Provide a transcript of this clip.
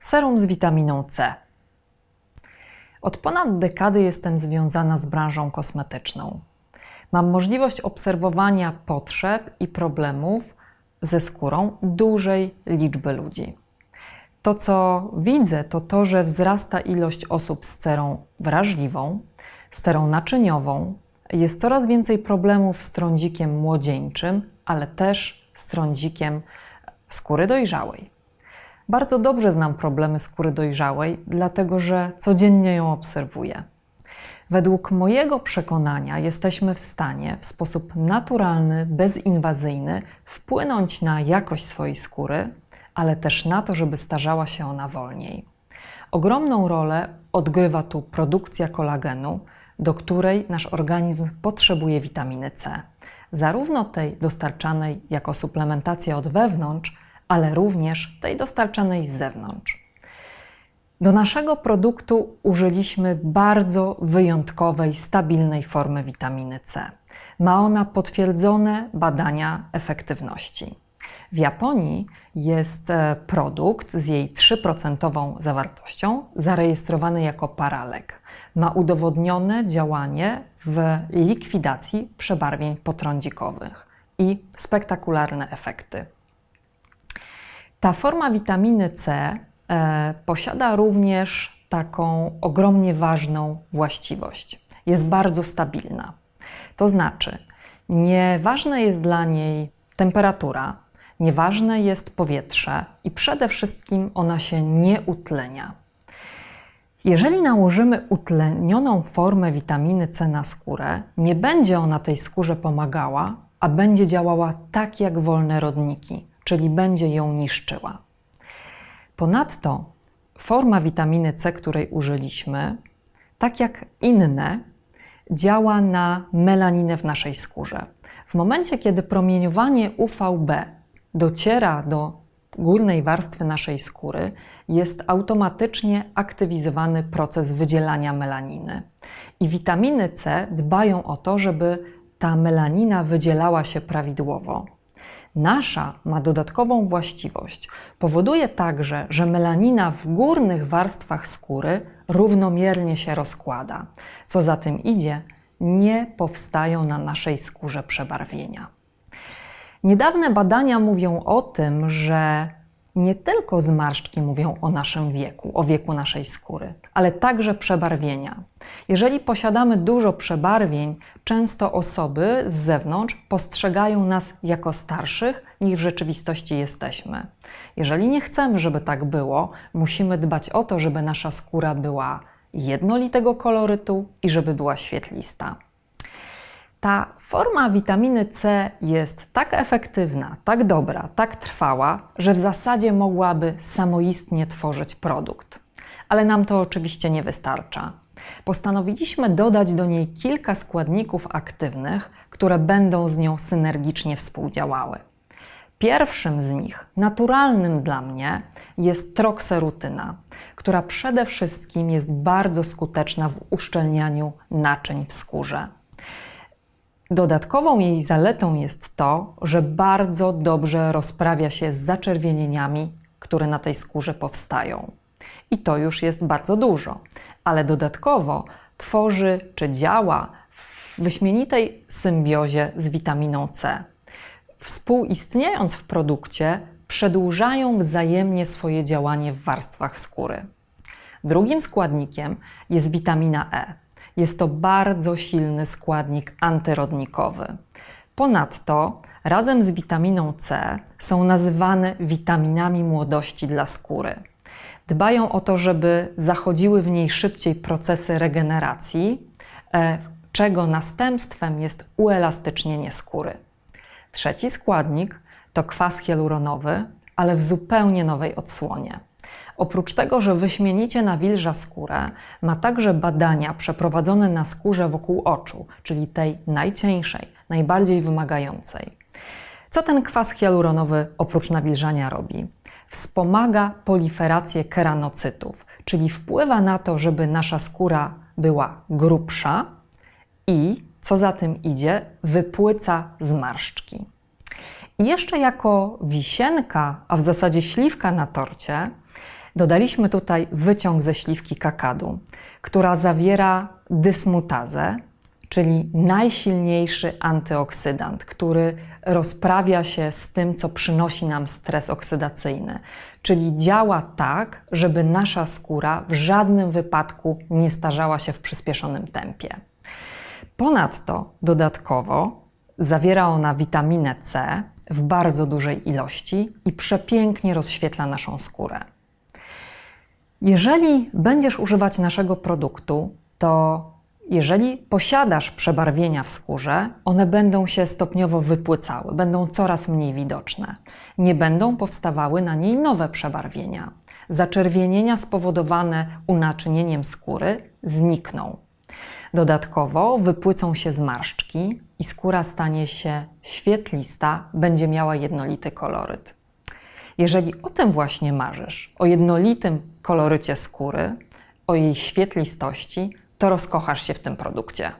serum z witaminą C. Od ponad dekady jestem związana z branżą kosmetyczną. Mam możliwość obserwowania potrzeb i problemów ze skórą dużej liczby ludzi. To, co widzę, to to, że wzrasta ilość osób z cerą wrażliwą, z cerą naczyniową. Jest coraz więcej problemów z trądzikiem młodzieńczym, ale też z trądzikiem skóry dojrzałej. Bardzo dobrze znam problemy skóry dojrzałej, dlatego że codziennie ją obserwuję. Według mojego przekonania jesteśmy w stanie w sposób naturalny, bezinwazyjny wpłynąć na jakość swojej skóry, ale też na to, żeby starzała się ona wolniej. Ogromną rolę odgrywa tu produkcja kolagenu, do której nasz organizm potrzebuje witaminy C, zarówno tej dostarczanej jako suplementacja od wewnątrz, ale również tej dostarczanej z zewnątrz. Do naszego produktu użyliśmy bardzo wyjątkowej, stabilnej formy witaminy C. Ma ona potwierdzone badania efektywności. W Japonii jest e, produkt z jej 3% zawartością zarejestrowany jako paralek. Ma udowodnione działanie w likwidacji przebarwień potrądzikowych i spektakularne efekty. Ta forma witaminy C e, posiada również taką ogromnie ważną właściwość. Jest bardzo stabilna. To znaczy, nieważna jest dla niej temperatura, nieważne jest powietrze i przede wszystkim ona się nie utlenia. Jeżeli nałożymy utlenioną formę witaminy C na skórę, nie będzie ona tej skórze pomagała, a będzie działała tak jak wolne rodniki, czyli będzie ją niszczyła. Ponadto forma witaminy C, której użyliśmy, tak jak inne, działa na melaninę w naszej skórze. W momencie, kiedy promieniowanie UVB dociera do górnej warstwy naszej skóry, jest automatycznie aktywizowany proces wydzielania melaniny. I witaminy C dbają o to, żeby ta melanina wydzielała się prawidłowo. Nasza ma dodatkową właściwość. Powoduje także, że melanina w górnych warstwach skóry równomiernie się rozkłada. Co za tym idzie, nie powstają na naszej skórze przebarwienia. Niedawne badania mówią o tym, że nie tylko zmarszczki mówią o naszym wieku, o wieku naszej skóry, ale także przebarwienia. Jeżeli posiadamy dużo przebarwień, często osoby z zewnątrz postrzegają nas jako starszych, niż w rzeczywistości jesteśmy. Jeżeli nie chcemy, żeby tak było, musimy dbać o to, żeby nasza skóra była jednolitego kolorytu i żeby była świetlista. Ta forma witaminy C jest tak efektywna, tak dobra, tak trwała, że w zasadzie mogłaby samoistnie tworzyć produkt. Ale nam to oczywiście nie wystarcza. Postanowiliśmy dodać do niej kilka składników aktywnych, które będą z nią synergicznie współdziałały. Pierwszym z nich, naturalnym dla mnie, jest trokserutyna, która przede wszystkim jest bardzo skuteczna w uszczelnianiu naczyń w skórze. Dodatkową jej zaletą jest to, że bardzo dobrze rozprawia się z zaczerwienieniami, które na tej skórze powstają. I to już jest bardzo dużo, ale dodatkowo tworzy czy działa w wyśmienitej symbiozie z witaminą C. Współistniejąc w produkcie, przedłużają wzajemnie swoje działanie w warstwach skóry. Drugim składnikiem jest witamina E. Jest to bardzo silny składnik antyrodnikowy. Ponadto razem z witaminą C są nazywane witaminami młodości dla skóry. Dbają o to, żeby zachodziły w niej szybciej procesy regeneracji, e, czego następstwem jest uelastycznienie skóry. Trzeci składnik to kwas hialuronowy, ale w zupełnie nowej odsłonie. Oprócz tego, że wyśmienicie nawilża skórę, ma także badania przeprowadzone na skórze wokół oczu, czyli tej najcieńszej, najbardziej wymagającej. Co ten kwas hialuronowy oprócz nawilżania robi? Wspomaga poliferację keranocytów, czyli wpływa na to, żeby nasza skóra była grubsza i, co za tym idzie, wypłyca zmarszczki. I jeszcze jako wisienka, a w zasadzie śliwka na torcie, Dodaliśmy tutaj wyciąg ze śliwki kakadu, która zawiera dysmutazę, czyli najsilniejszy antyoksydant, który rozprawia się z tym, co przynosi nam stres oksydacyjny, czyli działa tak, żeby nasza skóra w żadnym wypadku nie starzała się w przyspieszonym tempie. Ponadto dodatkowo zawiera ona witaminę C w bardzo dużej ilości i przepięknie rozświetla naszą skórę. Jeżeli będziesz używać naszego produktu, to jeżeli posiadasz przebarwienia w skórze, one będą się stopniowo wypłycały, będą coraz mniej widoczne. Nie będą powstawały na niej nowe przebarwienia. Zaczerwienienia spowodowane unaczynieniem skóry znikną. Dodatkowo wypłycą się zmarszczki i skóra stanie się świetlista, będzie miała jednolity koloryt. Jeżeli o tym właśnie marzysz, o jednolitym kolorycie skóry, o jej świetlistości, to rozkochasz się w tym produkcie.